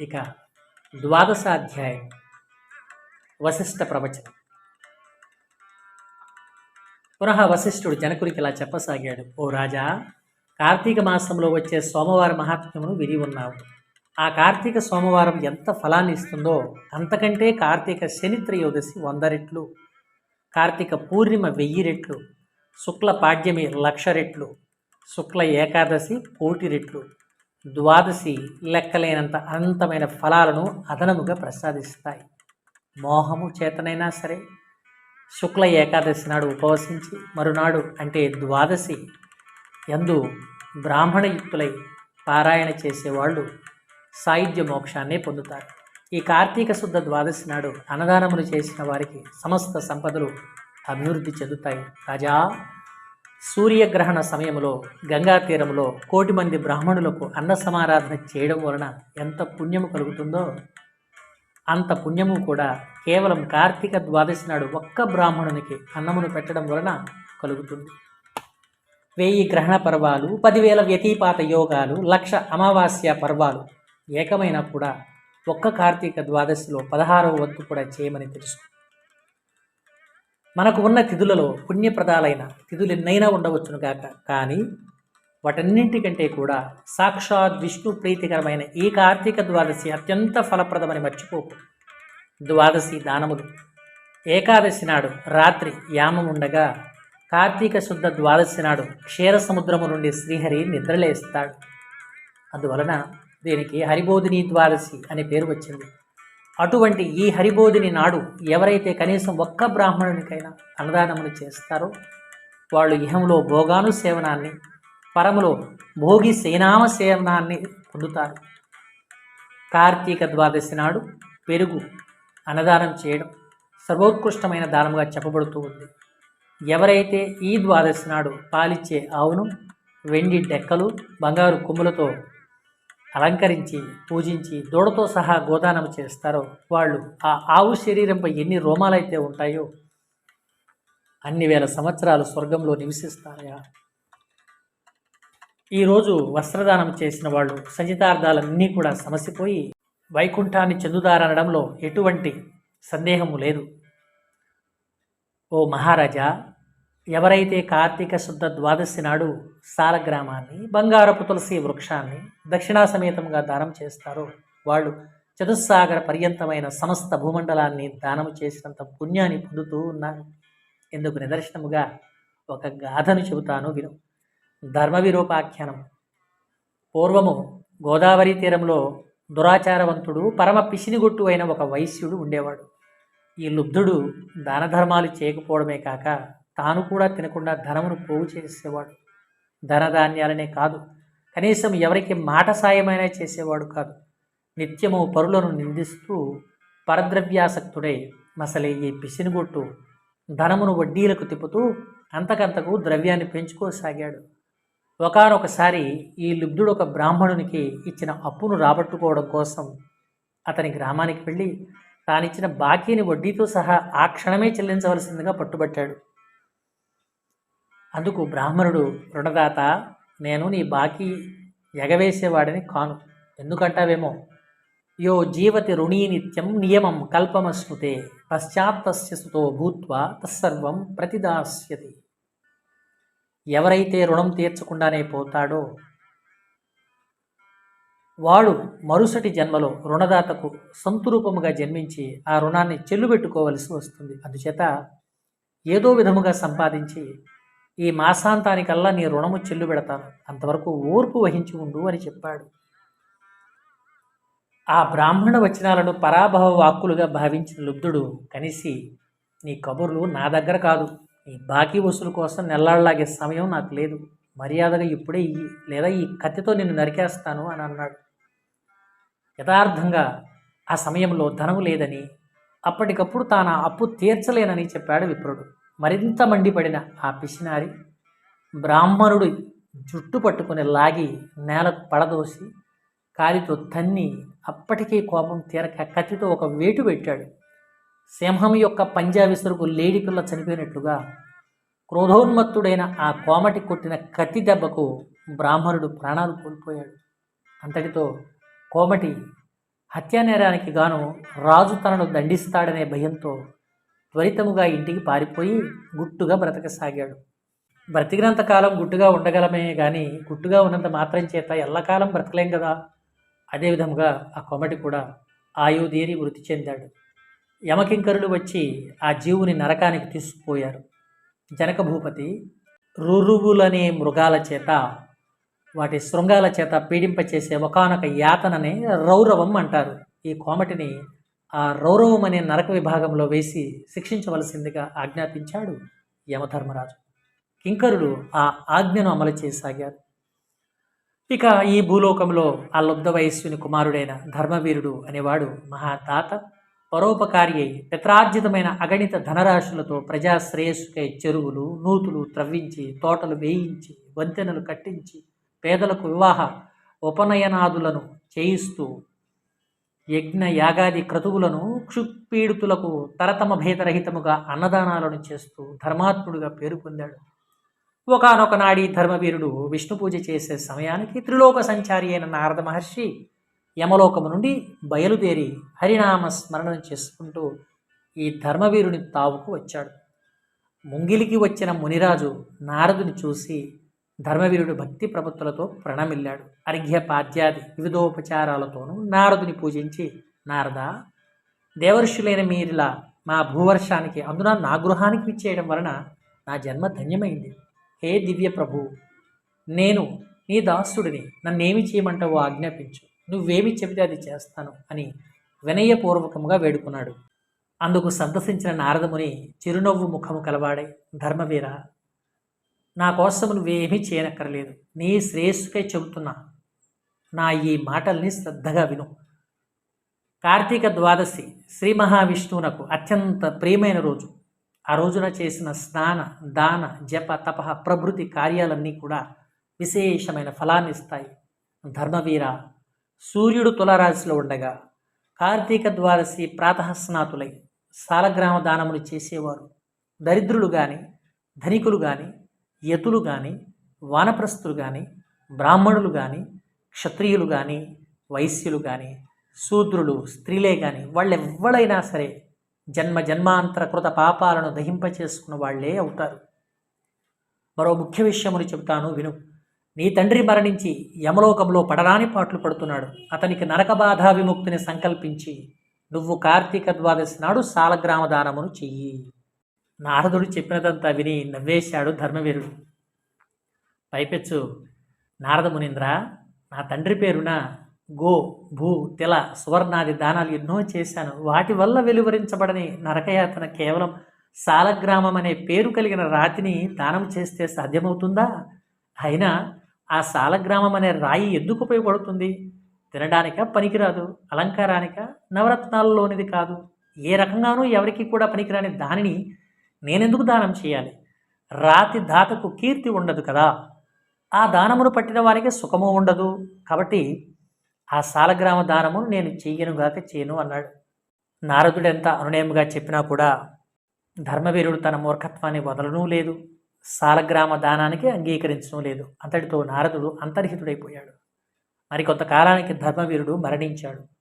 ఇక ద్వాదశాధ్యాయం వశిష్ఠ ప్రవచనం. పునః వశిష్ఠుడు జనకుడికి ఇలా చెప్పసాగాడు ఓ రాజా కార్తీక మాసంలో వచ్చే సోమవార మహాత్మ్యమును విని ఉన్నావు. ఆ కార్తీక సోమవారం ఎంత ఫలాన్ని ఇస్తుందో అంతకంటే కార్తీక శని త్రయోదశి వంద రెట్లు కార్తీక పూర్ణిమ వెయ్యి రెట్లు శుక్ల పాడ్యమి లక్ష రెట్లు శుక్ల ఏకాదశి కోటి రెట్లు ద్వాదశి లెక్కలేనంత అనంతమైన ఫలాలను అదనముగా ప్రసాదిస్తాయి. మోహము చేతనైనా సరే శుక్ల ఏకాదశి నాడు ఉపవసించి మరునాడు అంటే ద్వాదశి యందు బ్రాహ్మణయుక్తులై పారాయణ చేసేవాళ్ళు సాయుధ్య మోక్షాన్నే పొందుతారు. ఈ కార్తీక శుద్ధ ద్వాదశి నాడు అన్నదానములు చేసిన వారికి సమస్త సంపదలు అభివృద్ధి చెందుతాయి. రాజా సూర్యగ్రహణ సమయంలో గంగా తీరంలో కోటి మంది బ్రాహ్మణులకు అన్న సమారాధన చేయడం వలన ఎంత పుణ్యము కలుగుతుందో? అంత పుణ్యము కూడా కేవలం కార్తీక ద్వాదశి నాడు ఒక్క బ్రాహ్మణునికి అన్నమును పెట్టడం వలన కలుగుతుంది. వెయ్యి గ్రహణ పర్వాలు పదివేల వ్యతిపాత యోగాలు లక్ష అమావాస్య పర్వాలు ఏకమైనా కూడా ఒక్క కార్తీక ద్వాదశిలో పదహారవ వంతు కూడా చేయమని తెలుసుకుంది మనకు ఉన్న తిథులలో పుణ్యప్రదాలైన తిథులు ఎన్నైనా ఉండవచ్చును కాక కానీ వాటన్నింటికంటే కూడా సాక్షాత్ విష్ణు ప్రీతికరమైన ఈ కార్తీక ద్వాదశి అత్యంత ఫలప్రదమని మర్చిపోకు. ద్వాదశి దానములు. ఏకాదశి నాడు రాత్రి యామం ఉండగా కార్తీక శుద్ధ ద్వాదశి నాడు క్షీర సముద్రము నుండి శ్రీహరి నిద్రలేస్తాడు. అందువలన దీనికి హరిబోధిని ద్వాదశి అనే పేరు వచ్చింది. అటువంటి ఈ హరిబోధిని నాడు ఎవరైతే కనీసం ఒక్క బ్రాహ్మణునికైనా అన్నదానములు చేస్తారో వాళ్ళు ఇహంలో భోగాను సేవనాన్ని పరములో భోగి సేనామ సేవనాన్ని పొందుతారు. కార్తీక ద్వాదశి నాడు పెరుగు అన్నదానం చేయడం సర్వోత్కృష్టమైన దానముగా చెప్పబడుతూ ఉంది. ఎవరైతే ఈ ద్వాదశి నాడు పాలిచ్చే ఆవును వెండి డెక్కలు బంగారు కొమ్ములతో అలంకరించి పూజించి దూడతో సహా గోదానం చేస్తారో వాళ్ళు ఆ ఆవు శరీరంపై ఎన్ని రోమాలైతే ఉంటాయో అన్ని వేల సంవత్సరాలు స్వర్గంలో నివసిస్తారయా. ఈరోజు వస్త్రదానం చేసిన వాళ్ళు సంచితార్థాలన్నీ కూడా సమసిపోయి వైకుంఠాన్ని చెందుతారనడంలో ఎటువంటి సందేహము లేదు. ఓ మహారాజా ఎవరైతే కార్తీక శుద్ధ ద్వాదశి నాడు సాలగ్రామాన్ని బంగారపు తులసి వృక్షాన్ని దక్షిణాసమేతంగా దానం చేస్తారో వాళ్ళు చతుస్సాగర పర్యంతమైన సమస్త భూమండలాన్ని దానము చేసినంత పుణ్యాన్ని పొందుతూ ఉన్నారు. ఎందుకు నిదర్శనముగా ఒక గాథను చెబుతాను విను. ధర్మవిరూపాఖ్యానం. పూర్వము గోదావరి తీరంలో దురాచారవంతుడు పరమ పిసినిగొట్టు అయిన ఒక వైశ్యుడు ఉండేవాడు. ఈ లుబ్ధుడు దాన ధర్మాలు చేయకపోవడమే కాక తాను కూడా తినకుండా ధనమును పోగు చేసేవాడు. ధనధాన్యాలనే కాదు కనీసం ఎవరికి మాట సాయమైనా చేసేవాడు కాదు. నిత్యము పరులను నిందిస్తూ పరద్రవ్యాసక్తుడై మసలే ఈ పిసినిగొట్టు ధనమును వడ్డీలకు తిప్పుతూ అంతకంతకు ద్రవ్యాన్ని పెంచుకోసాగాడు. ఒకనొకసారి ఈ లుబ్ధుడు ఒక బ్రాహ్మణునికి ఇచ్చిన అప్పును రాబట్టుకోవడం కోసం అతని గ్రామానికి వెళ్ళి తానిచ్చిన బాకీని వడ్డీతో సహా ఆ క్షణమే చెల్లించవలసిందిగా పట్టుబట్టాడు. అందుకు బ్రాహ్మణుడు రుణదాత నేను నీ బాకీ ఎగవేసేవాడిని కాను. ఎందుకంటావేమో? యో జీవతి రుణీ నిత్యం నియమం కల్పమశ్నుతే పశ్చాత్తస్య సుతో భూత్వా తస్సర్వం ప్రతిదాస్యతి. ఎవరైతే రుణం తీర్చకుండానే పోతాడో వాడు మరుసటి జన్మలో రుణదాతకు సంతురూపముగా జన్మించి ఆ రుణాన్ని చెల్లుబెట్టుకోవలసి వస్తుంది. అందుచేత ఏదో విధముగా సంపాదించి ఈ మాసాంతానికల్లా నీ రుణము చెల్లు పెడతాను అంతవరకు ఓర్పు వహించి ఉండు అని చెప్పాడు. ఆ బ్రాహ్మణ వచనాలను పరాభవ వాక్కులుగా భావించిన లుబ్ధుడు కనిసి నీ కబుర్లు నా దగ్గర కాదు. నీ బాకీ వసూలు కోసం నెల్లాళ్ళలాగే సమయం నాకు లేదు. మర్యాదగా ఇప్పుడే ఈ లేదా ఈ కత్తితో నిన్ను నరికేస్తాను అని అన్నాడు. యథార్థంగా ఆ సమయంలో ధనము లేదని అప్పటికప్పుడు తాను అప్పు తీర్చలేనని చెప్పాడు విప్రుడు. మరింత మండిపడిన ఆ పిసినారి బ్రాహ్మణుడు జుట్టు పట్టుకుని లాగి నేలకు పడదోసి కాలితో తన్ని అప్పటికే కోపం తీరక కత్తితో ఒక వేటు పెట్టాడు. సింహం యొక్క పంజా విసురుకు లేడి పిల్ల చనిపోయినట్లుగా క్రోధోన్మత్తుడైన ఆ కోమటి కొట్టిన కత్తి దెబ్బకు బ్రాహ్మణుడు ప్రాణాలు కోల్పోయాడు. అంతటితో కోమటి హత్యానేరానికి గాను రాజు తనను దండిస్తాడనే భయంతో త్వరితముగా ఇంటికి పారిపోయి గుట్టుగా బ్రతకసాగాడు. బ్రతికినంత కాలం గుట్టుగా ఉండగలమే కానీ గుట్టుగా ఉన్నంత మాత్రం చేత ఎల్లకాలం బ్రతకలేం కదా అదేవిధముగా ఆ కొమటి కూడా ఆయుధేరి మృతి చెందాడు. యమకింకరులు వచ్చి ఆ జీవుని నరకానికి తీసుకుపోయారు. జనక భూపతి రురువులనే మృగాల చేత వాటి శృంగాల చేత పీడింపచేసే ఒకనొక యాతననే రౌరవం అంటారు. ఈ కోమటిని ఆ రౌరవం అనే నరక విభాగంలో వేసి శిక్షించవలసిందిగా ఆజ్ఞాపించాడు యమధర్మరాజు. కింకరులు ఆ ఆజ్ఞను అమలు చేయసాగారు. ఇక ఈ భూలోకంలో ఆ లబ్ధ వయస్సుని కుమారుడైన ధర్మవీరుడు అనేవాడు మహాతాత పరోపకారి అయి పిత్రార్జితమైన అగణిత ధనరాశులతో ప్రజాశ్రేయస్సుకై చెరువులు నూతులు త్రవ్వించి తోటలు వేయించి వంతెనలు కట్టించి పేదలకు వివాహ ఉపనయనాదులను చేయిస్తూ యజ్ఞ యాగాది క్రతువులను క్షుపీడుతులకు తరతమ భేదరహితముగా అన్నదానాలను చేస్తూ ధర్మాత్ముడుగా పేరు పొందాడు. ఒకనొక నాడి ధర్మవీరుడు విష్ణు పూజ చేసే సమయానికి త్రిలోక సంచారి అయిన నారద మహర్షి యమలోకము నుండి బయలుదేరి హరినామ స్మరణం చేసుకుంటూ ఈ ధర్మవీరుని తావుకు వచ్చాడు. ముంగిలికి వచ్చిన మునిరాజు నారదుని చూసి ధర్మవీరుడు భక్తి ప్రపత్తులతో ప్రణమిల్లాడు. అర్ఘ్య పాద్యాది వివిధోపచారాలతోనూ నారదుని పూజించి నారద దేవర్షులైన మీరిలా మా భూవర్షానికి అందున నా గృహానికి విచ్చేయడం వలన నా జన్మ ధన్యమైంది. హే దివ్య ప్రభు నేను నీ దాసుడిని నన్నేమి చేయమంటావో ఆజ్ఞాపించు. నువ్వేమి చెబితే అది చేస్తాను అని వినయపూర్వకముగా వేడుకున్నాడు. అందుకు సంతసించిన నారదముని చిరునవ్వు ముఖము కలవాడే ధర్మవీర నా కోసం నువ్వేమీ చేయనక్కర్లేదు. నీ శ్రేయస్సుకే చెబుతున్నా. నా ఈ మాటల్ని శ్రద్ధగా విను. కార్తీక ద్వాదశి శ్రీ మహావిష్ణువునకు అత్యంత ప్రియమైన రోజు. ఆ రోజున చేసిన స్నాన దాన జప తప ప్రభృతి కార్యాలన్నీ కూడా విశేషమైన ఫలాన్ని ఇస్తాయి. ధర్మవీర సూర్యుడు తులరాశిలో ఉండగా కార్తీక ద్వాదశి ప్రాతస్నాతులై సాలగ్రామ దానములు చేసేవారు. దరిద్రులు కానీ ధనికులు కానీ యతులు కానీ వానప్రస్థులు కానీ బ్రాహ్మణులు కానీ క్షత్రియులు కానీ వైశ్యులు కానీ శూద్రులు స్త్రీలే కానీ వాళ్ళెవ్వడైనా సరే జన్మ జన్మాంతర కృత పాపాలను దహింపచేసుకున్న వాళ్ళే అవుతారు. మరో ముఖ్య విషయముని చెబుతాను విను. నీ తండ్రి మరణించి యమలోకంలో పడరాని పాటలు పడుతున్నాడు. అతనికి నరక బాధా విముక్తిని సంకల్పించి నువ్వు కార్తీక ద్వాదశి నాడు సాలగ్రామ దానమును చెయ్యి. నారదుడు చెప్పినదంతా విని నవ్వేశాడు ధర్మవీరుడు. పైపెచ్చు నారద మునీంద్ర నా తండ్రి పేరున గో భూ తిల సువర్ణాది దానాలు ఎన్నో చేశాను. వాటి వల్ల వెలువరించబడని నరకయాతన కేవలం సాలగ్రామం అనే పేరు కలిగిన రాతిని దానం చేస్తే సాధ్యమవుతుందా? అయినా ఆ సాలగ్రామం అనే రాయి ఎందుకు ఉపయోగపడుతుంది? తినడానిక పనికిరాదు. అలంకారానిక నవరత్నాలలోనిది కాదు. ఏ రకంగానూ ఎవరికి కూడా పనికిరాని దానిని నేనెందుకు దానం చేయాలి? రాతి దాతకు కీర్తి ఉండదు కదా. ఆ దానమును పట్టిన వారికి సుఖము ఉండదు. కాబట్టి ఆ సాలగ్రామ దానమును నేను చెయ్యనుగాక చేయను అన్నాడు. నారదుడెంత అనునయముగా చెప్పినా కూడా ధర్మవీరుడు తన మూర్ఖత్వాన్ని వదలనూ లేదు. సాలగ్రామ దానానికి అంగీకరించడం లేదు. అంతటితో నారదుడు అంతర్హితుడైపోయాడు. మరికొంతకాలానికి ధర్మవీరుడు మరణించాడు.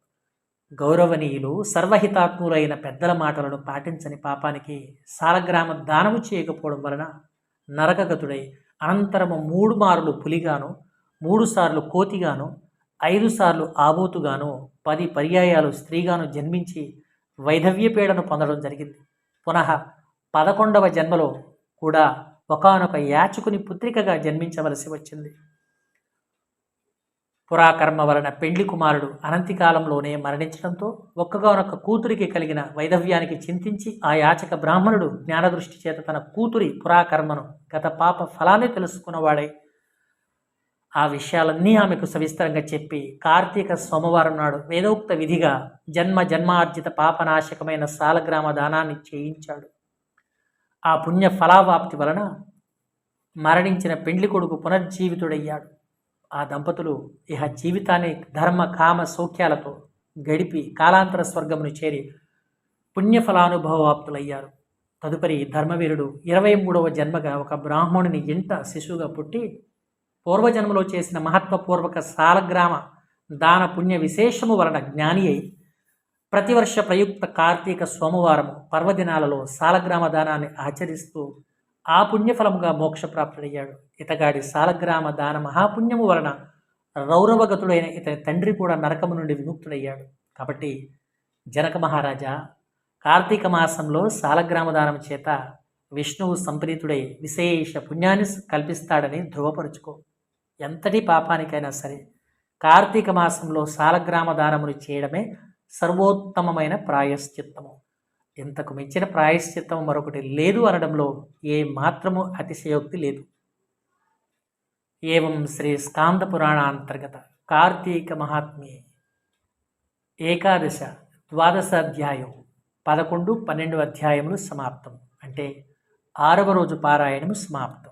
గౌరవనీయులు సర్వహితాత్ములైన పెద్దల మాటలను పాటించని పాపానికి సాలగ్రామ దానము చేయకపోవడం వలన నరకగతుడై అనంతరము మూడు మారులు పులిగాను మూడు సార్లు కోతిగాను ఐదు సార్లు ఆబోతుగాను పది పర్యాయాలు స్త్రీగాను జన్మించి వైధవ్యపీడను పొందడం జరిగింది. పునః పదకొండవ జన్మలో కూడా ఒకనొక యాచకుని పుత్రికగా జన్మించవలసి వచ్చింది. పురాకర్మ వలన పెండ్లి కుమారుడు అనంతికాలంలోనే మరణించడంతో ఒక్కగానొక్క కూతురికి కలిగిన వైధవ్యానికి చింతించి ఆ యాచక బ్రాహ్మణుడు జ్ఞానదృష్టి చేత తన కూతురి పురాకర్మను గత పాప ఫలాన్ని తెలుసుకున్నవాడై ఆ విషయాలన్నీ ఆమెకు సవిస్తరంగా చెప్పి కార్తీక సోమవారం నాడు వేదోక్త విధిగా జన్మ జన్మార్జిత పాపనాశకమైన సాలగ్రామ దానాన్ని చేయించాడు. ఆ పుణ్య ఫలావాప్తి వలన మరణించిన పెండ్లి కొడుకు పునర్జీవితుడయ్యాడు. ఆ దంపతులు ఇహ జీవితాన్ని ధర్మ కామ సౌఖ్యాలతో గడిపి కాలాంతర స్వర్గమును చేరి పుణ్యఫలానుభవాప్తులయ్యారు. తదుపరి ధర్మవీరుడు ఇరవై మూడవ జన్మగా ఒక బ్రాహ్మణుని ఇంట శిశువుగా పుట్టి పూర్వజన్మలో చేసిన మహత్వపూర్వక సాలగ్రామ దాన పుణ్య విశేషము వలన జ్ఞాని అయి ప్రతివర్ష ప్రయుక్త కార్తీక సోమవారం పర్వదినాలలో సాలగ్రామ దానాన్ని ఆచరిస్తూ ఆ పుణ్యఫలముగా మోక్షప్రాప్తుడయ్యాడు. ఇతగాడి సాలగ్రామ దాన మహాపుణ్యము వలన రౌరవగతుడైన ఇతని తండ్రి కూడా నరకము నుండి విముక్తుడయ్యాడు. కాబట్టి జనక మహారాజా కార్తీక మాసంలో సాలగ్రామ దానం చేత విష్ణువు సంప్రీతుడై విశేష పుణ్యాన్ని కల్పిస్తాడని ధృవపరుచుకో. ఎంతటి పాపానికైనా సరే కార్తీక మాసంలో సాలగ్రామ దానమును చేయడమే సర్వోత్తమమైన ప్రాయశ్చిత్తము. ఇంతకు మించిన ప్రాయశ్చిత్తం మరొకటి లేదు అనడంలో ఏ మాత్రము అతిశయోక్తి లేదు. ఏవం శ్రీ స్కాంద పురాణాంతర్గత కార్తీక మహాత్మ్యే. ఏకాదశ ద్వాదశ అధ్యాయం పదకొండు పన్నెండు అధ్యాయములు సమాప్తం. అంటే ఆరవ రోజు పారాయణము సమాప్తం.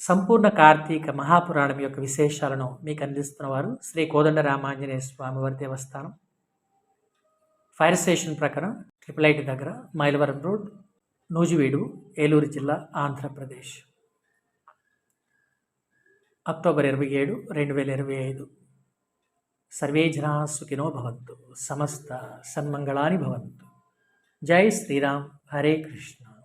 సంపూర్ణ కార్తీక మహాపురాణం యొక్క విశేషాలను మీకు అందిస్తున్నవారు శ్రీ కోదండ రామాంజనేయ స్వామివారి దేవస్థానం. ఫైర్ స్టేషన్ ప్రకారం ట్రిపుల్ ఐటీ దగ్గర మైలవరం రోడ్ నూజివీడు ఏలూరు జిల్లా ఆంధ్రప్రదేశ్. అక్టోబర్ ఇరవై ఏడు రెండు వేల ఇరవై ఐదు. సర్వే జనా సుఖినో భవంతు. సమస్త సన్మంగళాని భవంతు. జై శ్రీరామ్. హరే కృష్ణ.